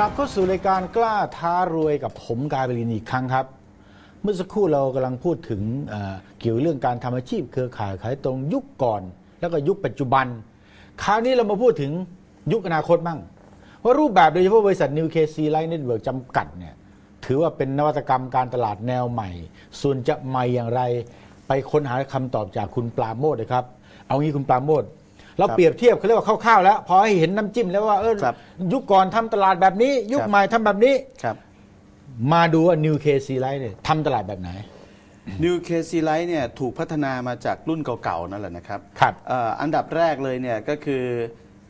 กลับเข้าสู่รายการกล้าท้ารวยกับผมกายบรินอีกครั้งครับ เมื่อสักครู่เรากำลังพูดถึงเอ่อเกี่ยวเรื่องการทำอาชีพเครือข่ายขายตรงยุคก่อน แล้วก็ยุคปัจจุบัน คราวนี้เรามาพูดถึงยุคอนาคตบ้างว่ารูปแบบโดยเฉพาะบริษัท New KC Light Network จำกัดเนี่ยถือว่าเป็นนวัตกรรมการตลาดแนวใหม่ ส่วนจะใหม่อย่างไร ไปค้นหาคำตอบจากคุณปราโมทเลยครับ เอางี้คุณปราโมท เราครับเปรียบเทียบเขาเรียกว่าคร่าวๆแล้ว พอให้เห็นน้ำจิ้มแล้วว่าเออครับยุคก่อนทำตลาดแบบนี้ ยุคครับใหม่ทำแบบนี้ครับมาดูว่า New KC Light เนี่ยทำตลาดแบบไหน New KC Light เนี่ยถูกพัฒนามาจากรุ่นเก่าๆนั่นแหละนะครับครับเอ่ออันดับแรกเลยเนี่ยก็คือ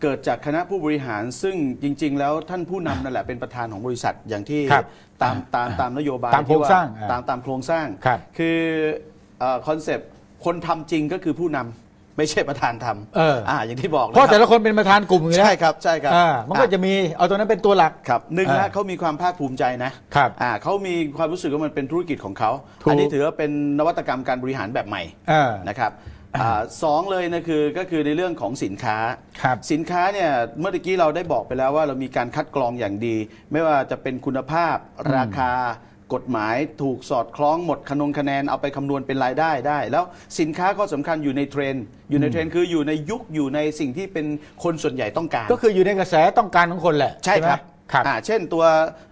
เกิดจากคณะผู้บริหารซึ่งจริง ๆ แล้วท่านผู้นำนั่นแหละเป็นประธานของบริษัทอย่างที่ครับตามตามตามนโยบายตามโครงที่ว่สร้างอ่าตามตามโครงสร้างครับคือคอนเซปต์คนทำจริงก็คือผู้นำ ไม่ใช่ประธานทำเอออ่าอย่างที่บอกนเพราะคบแต่ละคนเป็นประธานกลุ่มอยู่แล้วใช่ครับใช่ครับอ่ามันก็จะมีเอาตัวนั้นเป็นตัวหลัก ครับหนึ่งอ่านะเขามีความภาคภูมิใจนะครับอ่าเขามีความรู้สึกว่ามันเป็นธุรกิจของเขาถูก อันี้ถือว่าเป็นนวัตกรรมการบริหารแบบใหม่อ่านะครับอาสองเลยนะคือก็คือในเรื่องของสินค้า ครับ สินค้าเนี่ยเมื่อกี้เราได้บอกไปแล้วว่าเรามีการคัดกรองอย่างดี ไม่ว่าจะเป็นคุณภาพราคา กฎหมายถูกสอดคล้องหมดคะนงคะแนนเอาไปคำนวณเป็นรายได้ได้ แล้วสินค้าข้อสำคัญอยู่ในเทรนด์อยู่ในเทรนด์คืออยู่ในยุคอยู่ในสิ่งที่เป็นคนส่วนใหญ่ต้องการ ก็คืออยู่ในกระแสต้องการของคนแหละใช่ไหม ครับครับอ่าเช่นตัว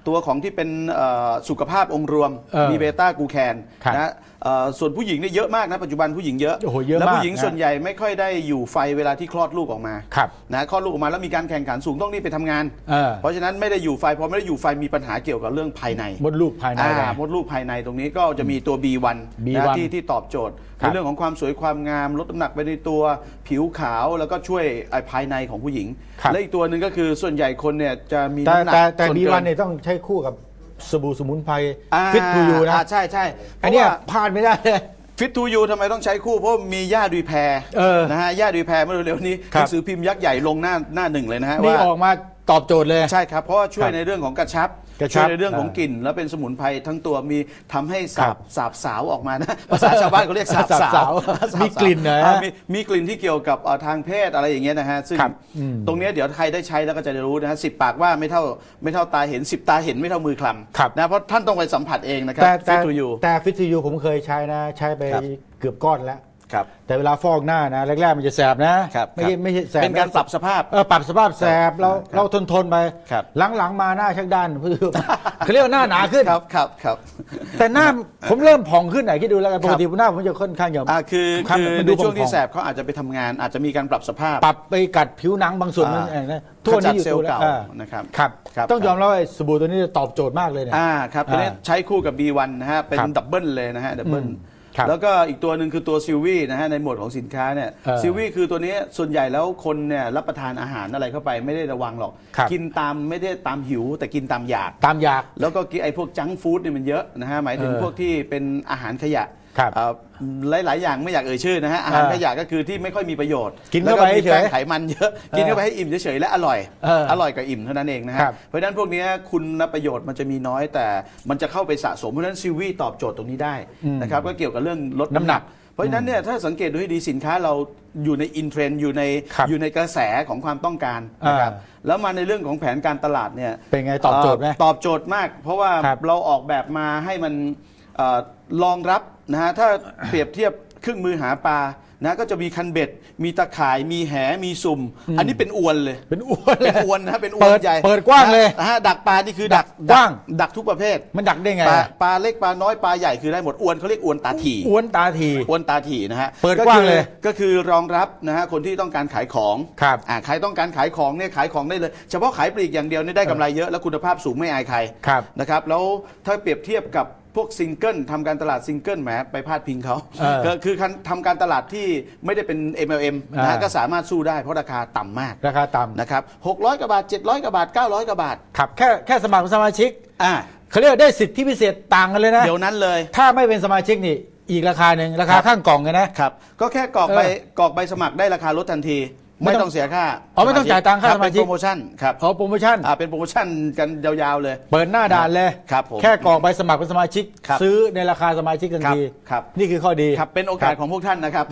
ตัวของที่เป็นเอ่อสุขภาพองค์รวม เออมีเบต้ากูแคนครับ นะเอ่อ ส่วนผู้หญิงเนี่ยเยอะมากนะปัจจุบันผู้หญิงเยอะโอ้โหเยอะแล้วมากผู้หญิงนะ ส่วนใหญ่ไม่ค่อยได้อยู่ไฟเวลาที่คลอดลูกออกมาครับนะคลอดลูกออกมาแล้วมีการแข่งขันสูงต้องรีบไปทำงาน เออเพราะฉะนั้นไม่ได้อยู่ไฟพอไม่ได้อยู่ไฟมีปัญหาเกี่ยวกับเรื่องภายใน มดลูกภายในอ่าเลยมดลูกภายในตรงนี้ก็จะมีตัว B1 B1 นะที่ที่ตอบโจทย์ครัในบเรื่องของความสวยความงามลดน้ำหนักไปในตัวผิวขาวแล้วก็ช่วยไอ้ภายในของผู้หญิง ครับ และอีกตัวหนึ่งก็คือส่วนใหญ่คนเนี่ยจะมีแต่น้ำหนักแต่แต่ส่วนบีเกิ วันเนี่ยต้องใช้คู่กับ สบู่สมุนไพรอ่าฟิตทูยูนะอ่าใช่ใช่อันเนี้ยพลาดไม่ได้เลยฟิตทูยูทำไมต้องใช้คู่เพราะมีย่าดุยแพรเออนะฮะย่าดุยแพรเมื่อเร็วๆนี้ครัหบนังสือพิมพ์ยักษ์ใหญ่ลงหน้าหน้าหนึ่งเลยนะฮะนี่ว่าออกมาตอบโจทย์เลย ใช่ครับ เพราะว่าช่วคยรับในเรื่องของกระชับ กระชับช่วยในเรื่องของอ่ากลิ่น แล้วเป็นสมุนไพรทั้งตัวมีทำให้สาครับบสาบสาวออกมานะ ภาษาชาวบ้านเขาเรียกสาบสาบสาสาววสาบมีกลิ่นเหรออ่ามีมีกลิ่นที่เกี่ยวกับเอ่อทางเพศอะไรอย่างเงี้ยนะฮะซึ่งครับอืมตรงเนี้ยเดี๋ยวใครได้ใช้แล้วก็จะได้รู้นะฮะสิบปากว่าไม่เท่าไม่เท่าตาเห็นสิบตาเห็นไม่เท่ามือคลครับำนะเพราะท่านต้องไปสัมผัสเองนะครับแต่แต่ฟิตทูยู แต่ฟิตทูยูผมเคยใช้นะ ใช้ไปครับ เกือบก้อนแล้ว ครับ แต่เวลาฟอกหน้านะแรกๆมันจะแสบนะครับไม่ใช่ครับไม่ใช่แสบเป็นการปรับสภาพ เออปรับสภาพแสบเราครับเราทนทนๆไปครับ หลังๆมาหน้าชักด้านเขาเรียกว่าหน้าหนาขึ้น ครับครับครับ แต่หน้าผมเริ่มผ่องขึ้นไหนคิดดูแล้วกันปกติหน้าผมจะค่อนข้างจะอ่าคือรับคือมันในดูช่วงที่ผ่อแสบเขาอาจจะไปทำงาน อาจจะมีการปรับสภาพ ปรับไปกัดผิวหนังบางส่วนมันอ่าเออนะทั่วนี้อยู่ขจัดเซลล์ตัวแล้วเก่าอ่านะครับครับ ครับ ต้องยอมรับว่าไอ้สบู่ตัวนี้ตอบโจทย์มากเลยเนี่ย อ่าครับอ่าทีนี้ใช้คู่กับ B1 นะฮะ เป็นครับดับเบิลเลยนะฮะดับเบิลอืม ครับแล้วก็อีกตัวหนึ่งคือตัวซิลวี่นะฮะในหมวดของสินค้าเนี่ยเออซิลวี่คือตัวนี้ส่วนใหญ่แล้วคนเนี่ยรับประทานอาหารอะไรเข้าไปไม่ได้ระวังหรอก ครับ กินตามไม่ได้ตามหิว แต่กินตามอยาก ตามอยาก แล้วก็กินไอ้พวกจังก์ฟู้ดเนี่ยมันเยอะนะฮะหมายถึงเออพวกที่เป็นอาหารขยะ ครับเอ่อหลายๆ อย่างไม่อยากเอ่ยชื่อนะฮะอาหารเออขยะก็คือที่ไม่ค่อยมีประโยชน์กินเข้าไปแล้วมีเฉยแป้งไขมันเยอะกินเข้าไปให้อิ่มเฉยๆและอร่อยเอออร่อยกับอิ่มเท่านั้นเองนะฮะครับเพราะฉะนั้นพวกเนี้ยคุณประโยชน์มันจะมีน้อยแต่มันจะเข้าไปสะสมเพราะฉะนั้นซิวีตอบโจทย์ตรงนี้ได้อืมนะครับก็เกี่ยวกับเรื่องลดน้ำน้ำหหนันักกเพราะฉะนั้นเนี่ยถ้าสังเกตดูให้ดีสินค้าเราอยู่ในอินเทรนด์อยู่ในครับอยู่ในกระแสของความต้องการนะครับอ่าแล้วมาในเรื่องของแผนการตลาดเนี่ยเป็นไงตอบโจทย์ไหมเตอบโจทย์มาก เพราะว่าครับเราออกแบบมาให้มัน เอ่อรองรับนะฮะถ้าเปรียบเทียบเครื่องมือหาปลานะก็จะมีคันเบ็ด มีตะข่ายมีแหมีสุ่ม อันนี้เป็นอวนเลย เป็นอ้วนเลเป็ย นอวนนะฮะเป็นอวเปินดใหญ่เปิดกว้างเลย นะฮะดักปลานี่คือดักดักกว้าง ดักทุกประเภทมันดักได้ไงปลาอะปลาเล็กปลาน้อยปลาใหญ่คือได้หมดอวนเขาเรียกอวนตาถี่อ้วนตาทีอวนตาถี่นะฮะเปิดกว้างเลยก็คือรองรับนะฮะคนที่ต้องการขายของครับอ่าใครต้องการขายของเนี่ยขายของได้เลย เฉพาะขายปลีกอย่างเดียวเนี่ยได้กำไรเยอะ แล้วคุณภาพสูงไม่อายใครครับนะครับแล้วถ้าเปรียบเทียบกับ พวกซิงเกิลทำการตลาดซิงเกิลแหมไปพาดพิงเขาเออก็คือการทำการตลาดที่ไม่ได้เป็น MLM นะฮะอ่า ก็สามารถสู้ได้เพราะราคาต่ำมากราคาต่ำนะครับ600กว่าบาท 700กว่าบาท 900กว่าบาทครับแค่แค่สมัครเป็นสมาชิกอ่าเขาเรียกว่าได้สิทธิพิเศษต่างกันเลยนะ เดี๋ยวนั้นเลย ถ้าไม่เป็นสมาชิกนี่อีกราคาหนึ่งราคาครับ ข้างกล่องไงนะ ครับก็แค่กรอกใบเออกรอกใบสมัครได้ราคาลดทันที ไม่ไม่ต้องต้องเสียค่าอ๋อไม่ต้องจ่ายตังค่ารับสมาชิกเป็นโปรโมชั่นครับขอโปรโมชั่น อ่าเป็นโปรโมชั่นกันยาวๆเลย เปิดหน้าด่านเลย ครับผมแค่กรอกใบสมัครเป็นสมาชิก ครับซื้อในราคาสมาชิกทันทีครับนี่คือข้อดีครับเป็นโอกาสของพวกท่านนะครับ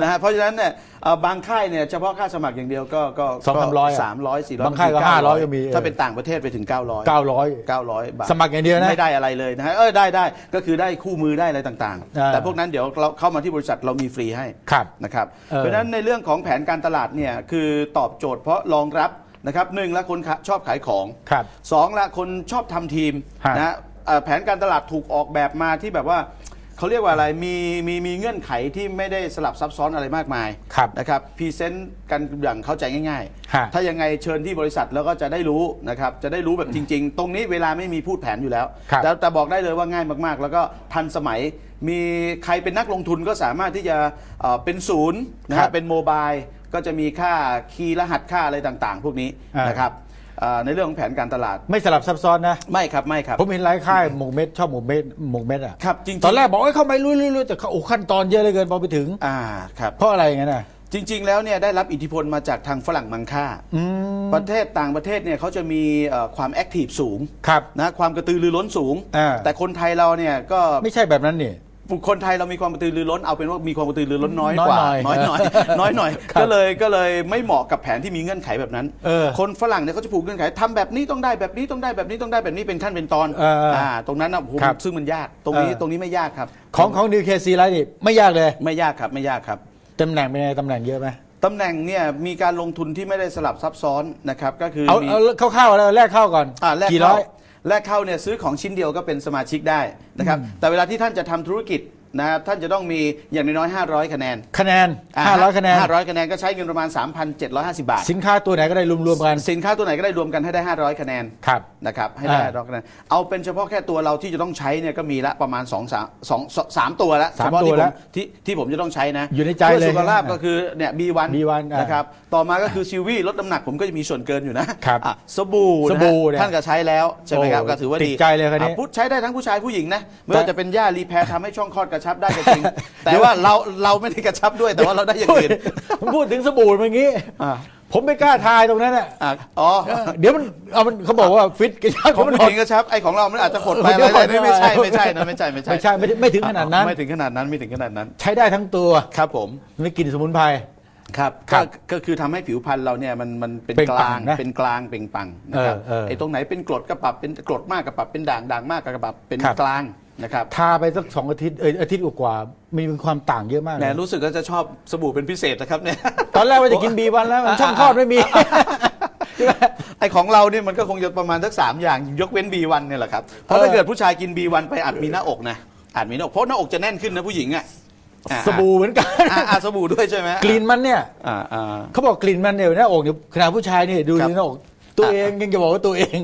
นะฮะเพราะฉะนั้นเนี่ยเอ่อบางค่ายเนี่ยเฉพาะค่าสมัครอย่างเดียวก็ก็สองสามร้อยอะสามร้อยสี่ร้อยบางค่ายก็500ก็มีถ้าเป็นต่างประเทศไปถึง 900 900 900 บาทสมัครอย่างเดียวนะไม่ได้อะไรเลยนะฮะเออได้ได้ก็คือได้คู่มือได้อะไรต่างอ่า ๆ แต่พวกนั้นเดี๋ยวเราเข้ามาที่บริษัทเรามีฟรีให้ครับนะครับเออ เพราะฉะนั้นในเรื่องของแผนการตลาดเนี่ยคือตอบโจทย์เพราะรองรับนะครับหนึ่งละคนขะชอบขายของครับสองละคนชอบทำทีมฮะนะเอ่อแผนการตลาดถูกออกแบบมาที่แบบว่าเขาเรียกว่าอะไรมีมีมีเงื่อนไขที่ไม่ได้สลับซับซ้อนอะไรมากมายครับนะครับพรีเซนต์กันอย่างเข้าใจง่ายฮะๆถ้ายังไงเชิญที่บริษัทแล้วก็จะได้รู้นะครับจะได้รู้แบบจริง ๆ ตรงนี้เวลาไม่มีพูดแผนอยู่แล้วครับแต่แต่บอกได้เลยว่าง่ายมากๆ แล้วก็ทันสมัยมีใครเป็นนักลงทุนก็สามารถที่จะเอ่อเป็นศูนย์นะครัฮะบเป็นโมบาย ก็จะมีค่าคีย์รหัสค่าอะไรต่างๆ พวกนี้อ่าน นะครับเอ่อในเรื่องของแผนการตลาดไม่สลับซับซ้อนนะ ไม่ครับไม่ครับ ผมเห็นหลายค่ายหมกเม็ดชอบหมกเม็ดหมกเม็ดอะครับจริงๆ ตอนแรกบอกเอ้ยเข้าไปลุยๆๆแต่เขาโอ้ขั้นตอนเยอะเหลยเกินพอไปถึง อ่าครับ เพราะอะไรอย่างนั้นอะจริง ๆ แล้วเนี่ยได้รับอิทธิพลมาจากทางฝรั่งมังค่า อืมประเทศต่างประเทศเนี่ยเขาจะมีเอ่อความแอคทีฟสูงครับ นะความกระตือรือร้นสูง อ่า แต่คนไทยเราเนี่ยก็ไม่ใช่แบบนั้นนี่ คนไทยเรามีความกระตือรือร้นเอาเป็นว่ามีความกระตือรือร้นน้อยน้อยกว่าหน่อยน้อยหน่อยน้อยหน่อยครับก็เลยก็เลยไม่เหมาะกับแผนที่มีเงื่อนไขแบบนั้นเออคนฝรั่งเนี่ยเขาจะผูกเงื่อนไขทำแบบนี้ต้องได้แบบนี้ต้องได้แบบนี้ต้องได้แบบนี้เป็นขั้นเป็นตอนเออเอออ่ตรงนั้นนะผมครับซึ่งมันยากตรงนี้เออตรงนี้ไม่ยากครับ ของของนิวเคซีไลท์นี่ไม่ยากเลยไม่ยากครับไม่ยากครับตำแหน่งเป็นไงตำแหน่งเยอะไหมตำแหน่งเนี่ยมีการลงทุนที่ไม่ได้สลับซับซ้อนนะครับก็คือเอามีเอาเข้าๆแล้วแรกเข้าก่อนอ่าแรกกี่ร้เข้าอย แรกเข้าเนี่ยซื้อของชิ้นเดียวก็เป็นสมาชิกได้นะครับแต่เวลาที่ท่านจะทำธุรกิจ นะครับท่านจะต้องมีอย่างน้อยๆ500 คะแนนคะแนน อ่า500 คะแนน 500 คะแนนก็ใช้เงินประมาณ 3,750 บาท สินค้าตัวไหนก็ได้รวมๆกัน สินค้าตัวไหนก็ได้รวมกันให้ได้ 500 คะแนนครับ นะครับให้ได้อ่า500คะแนนเอาเป็นเฉพาะแค่ตัวเราที่จะต้องใช้เนี่ยก็มีละประมาณ2 3 2 3ตัวละสามเฉพาะตัวที่ผแล้มวที่ที่ผมจะต้องใช้นะอยู่ในใจพื่เลยสุขภาพนะก็คือเนี่ย B1 B1 อ่านะครับต่อมาก็คือซิลวี่ลดน้ำหนักผมก็จะมีส่วนเกินอยู่นะครับอะสบู่นะสบู่เนี่ยท่านก็ใช้แล้วใช่ไหมครับโอ้ก็ถือว่าดีติดใจเลยคันนี้อะผู้ใช้ได้ทั้งผู้ชายผู้หญิงนะไม่แต่ว่าจะเป็นย่ารีแพร์ทำให้ช่องคลอดกระชับได้ก็จริง แต่ว่าเราเราไม่ได้กระชับด้วยแต่ว่าเราได้อย่างอื่นผมพูดถึงสบู่เมื่อกี้อ่าผมไม่กล้าทายตรงนั้นอะอะอ๋อ เดี๋ยวมันเอามันเขาบอกว่าฟิตกระชับของมันผู้หดหญิงกระชับไอ้ของเรา มันอาจจะหดไปเดี๋อะไรยวอะไรไม่ใช่ไม่ใช่นะไม่ใช่ไม่ใช่ไม่ใช่ไม่ได้ไม่ถึงขนาดนั้น ไม่ถึงขนาดนั้นไม่ถึงขนาดนั้น ใช้ได้ทั้งตัวครับผมไม่กินสมุนไพรครับครัก็บก็คือทำให้ผิวพรรณเราเนี่ยมันมันเป็นเปล่งกปลั่ลางงนะเป็นกลางเป็นปังนะครับเออเออไอ้ตรงไหนเป็นกรดก็ปรับเป็นกรดมากก็ปรับเป็นด่างด่างมากก็ปรับเป็นครับกลาง นะครับทาไปสักสองอาทิตย์เอออาทิตย์กว่าๆมีความต่างเยอะมากแหเลมยรู้สึกก็จะชอบสบู่เป็นพิเศษนะครับเนี่ย ตอนแรกว่าจะกินบีวันแล้วมันช่องคลอดไม่มี ไอของเราเนี่ยมันก็คงจะประมาณสักสามอย่างยกเว้น B1 เนี่ยแหละครับ เพราะถ้าเออเกิดผู้ชายกิน B1 ไปอาจมีหน้าอกนะอาจมีหน้าอกเพราะหน้าอกจะแน่นขึ้นนะผู้หญิงอะอ่าสบู่เหมือนกันอ่าอ่าสบู่ด้วยใช่ไหมกลิ่นมันเนี่ย อ่าอ่า เขาบอกกลิ่นมันเนี่ยหน้าอกเนี่ยขนาดผู้ชายเนี่ยดูครับ ในหน้าอกตัวเองยังจะบอกว่าตัวเอง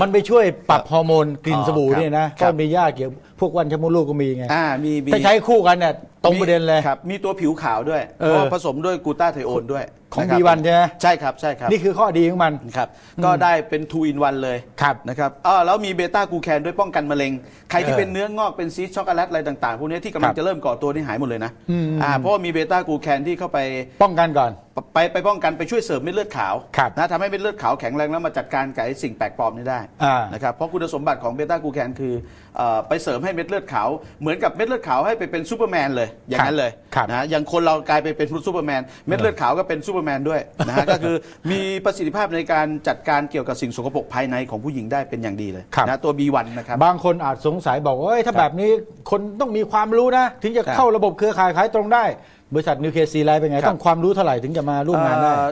มันไปช่วยปรับฮอร์โมนกลิ่นอ๋อสบู่เนี่ยนะครับก็มียาเกี่ยวพวกวันชมูกลูกก็มีไงอ่ามีมีถ้าใช้คู่กันเนี่ยตรงประเด็นเลย ครับ มีตัวผิวขาวด้วยเออเพราะว่าผสมด้วยกลูตาไทโอนด้วยของะครับ B1 ใช่ไหม ใช่ครับใช่ครับนี่คือข้อดีของมัน ครับก็ได้เป็น 2 in 1 เลยครับนะครับอ๋อแล้วมีเบต้ากูแคนด้วยป้องกันมะเร็ง ใครที่เออเป็นเนื้องอกเป็นซีสช็อกโกแลตอะไรต่างๆ พวกนี้ที่กำลัคงรับจะเริ่มก่อตัวนี่หายหมดเลยนะอืม อ่าเพราะว่ามีเบต้ากูแคนที่เข้าไป ป้องกันก่อนไปไปป้องกันไปช่วยเสริมเม็ดเลือดขาวครับนะทำให้เม็ดเลือดขาวแข็งแรงแล้วมาจัดการกับไอ้สิ่งแปลกปลอมนี้ได้อ่านะครับเพราะคุณสมบัติของเบต้ากูแคนคือเอ่อไปเสริมให้เม็ดเลือดขาวเหมือนกับเม็ดเลือดขาวให้ไปเป็นซูเปอร์แมนเลยอย่างนั้นเลยครับนะอย่างคนเรากลายไปเป็นซูเปอร์แมนเม็ดเลือดขาวก็เป็นซูเปอร์แมนด้วยนะฮะ ก็คือมีประสิทธิภาพในการจัดการเกี่ยวกับสิ่งสกปรกภายในของผู้หญิงได้เป็นอย่างดีเลยครับ นะตัว B1 นะครับ บางคนอาจสงสัยบอกว่าเอ้ยถ้าครับแบบนี้คนต้องมีความรู้นะ ถึงจะครับเข้าระบบเครือข่ายขายตรงได้ บริษัทนิวเคซีไลเป็นไง ครับ ต้องความรู้เท่าไหร่ถึงจะมาร่วมงานได้ เอ่อ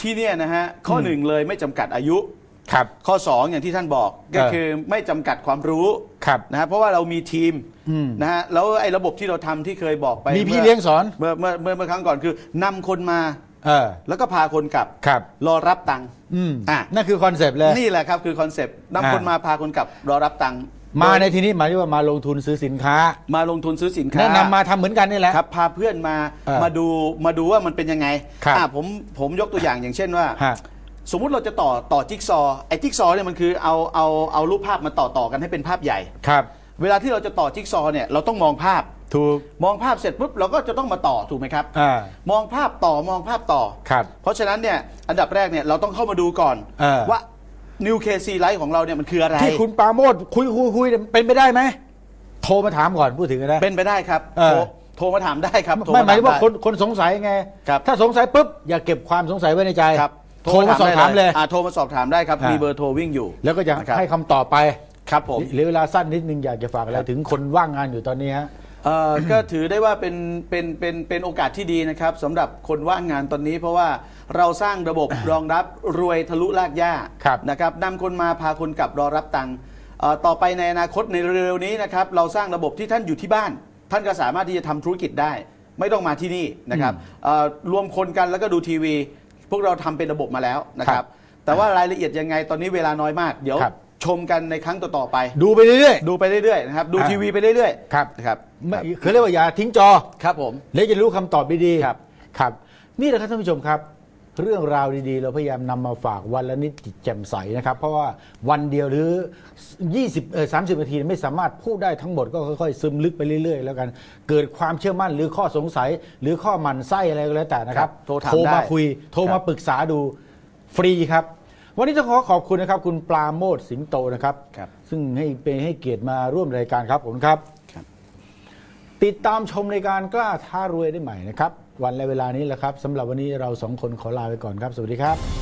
ที่เนี่ยนะฮะ ข้อหนึ่งเลยไม่จำกัดอายุ ครับ ข้อ 2 อย่างที่ท่านบอกก็เออ คือไม่จำกัดความรู้ครับ นะฮะเพราะว่าเรามีทีมอืม นะฮะแล้วไอ้ระบบที่เราทำที่เคยบอกไปมีพี่มื่อเลี้ยงสอน เมื่อเมื่อเมื่อเมื่อครั้งก่อนคือนำคนมา เออ แล้วก็พาคนกลับครับ รอรับตังค์อืมอะนั่นคือคอนเซปต์เลย นี่แหละครับคือคอนเซปต์นำคนอ่ามมาพาคนกลับรอรับตังค์มาในที่นี้หมายถึงว่ามาลงทุนซื้อสินค้า มาลงทุนซื้อสินค้าแนะนำมาทำเหมือนกันนี่แหละครับ พาเพื่อนมาเออมาดูมาดูว่ามันเป็นยังไงครับอะผมผมยกตัวอย่างอย่างเช่นว่าฮะสมมุติเราจะต่อต่อจิ๊กซอว์ไอ้จิ๊กซอว์เนี่ยมันคือเอาเอาเอารูปภาพมาต่อต่อกันให้เป็นภาพใหญ่ครับ เวลาที่เราจะต่อจิ๊กซอว์เนี่ยเราต้องมองภาพ ถูกมองภาพเสร็จปุ๊บเราก็จะต้องมาต่อถูกไหมครับอ่ามองภาพต่อมองภาพต่อครับ เพราะฉะนั้นเนี่ยอันดับแรกเนี่ยเราต้องเข้ามาดูก่อนเออว่า New KC Light ของเราเนี่ยมันคืออะไร ที่คุณปราโมดคุยคุยคุยเนี่ยเป็นไปได้ไหมโทรมาถามก่อนพูดถึงนะเป็นไปได้ครับเออโทรโทรมาถามได้ครับโทรไม่หมายถึงว่าถได้คนคนสงสัยไงครับถ้าสงสัยปุ๊บอย่าเก็บความสงสัยไว้ในใจครับโทรมาสอบถามเลยอ่าโทรมาสอบถามได้ครับอ่ามีมีเบอร์โทรวิ่งอยู่ แล้วก็จะนะครับให้คำตอบไปครับผมเหลือเวลาสั้นนิดนึงอยากจะฝากอะไรครับถึงคนว่างงานอยู่ตอนนี้ฮะ เอ่อ ก็ถือได้ว่าเป็นเป็นเป็นเป็นโอกาสที่ดีนะครับสำหรับคนว่างงานตอนนี้ เพราะว่าเราสร้างระบบ รองรับรวยทะลุลากย่าครับ นะครับนำคนมาพาคนกลับรอรับตังค์เอ่อต่อไปในอนาคตในเร็วๆนี้นะครับเราสร้างระบบที่ท่านอยู่ที่บ้าน ท่านก็สามารถที่จะทำธุรกิจได้ ไม่ต้องมาที่นี่นะครับเอ่อรวมคนกันแล้วก็ดูทีวี พวกเราทำเป็นระบบมาแล้วนะคครัรับบแต่ว่ารายละเอียดยังไงตอนนี้เวลาน้อยมากเดี๋ยว ครับ ชมกันในครั้งต่อๆไป ดูไปเรื่อย ดูไปเรื่อยๆนะครับดูอ่าทีวีไปเรื่อยครับๆนะครับๆไม่คือเรียกว่าอย่าทิ้งจอ ครับผม แล้วจะรู้คำตอบดีๆครับ ครับ นี่แหละครับท่านผู้ชมครับ เรื่องราวดีๆ เราพยายามนำมาฝากวันละนิดจิตแจ่มใสนะครับ เพราะว่าวันเดียวหรือ 20เออ30 นาทีไม่สามารถพูดได้ทั้งหมดก็ค่อยๆ ซึมลึกไปเรื่อยๆ แล้วกัน เกิดความเชื่อมั่นหรือข้อสงสัย หรือข้อหมันไส้อะไรก็แล้วแต่นะครับครับโทรถามมาได้คุย โทรครัมาบปรึกษาดูฟรีครับ วันนี้ต้องขอขอบคุณนะครับ คุณปลาโมดสิงโตนะครับ ครับ ซึ่งให้เป็นให้เกียรติมาร่วมรายการครับผมครับ ครับ ติดตามชมรายการกล้าท้ารวยได้ใหม่นะครับ วันและเวลานี้แหละครับสำหรับวันนี้เราสองคนขอลาไปก่อนครับ สวัสดีครับ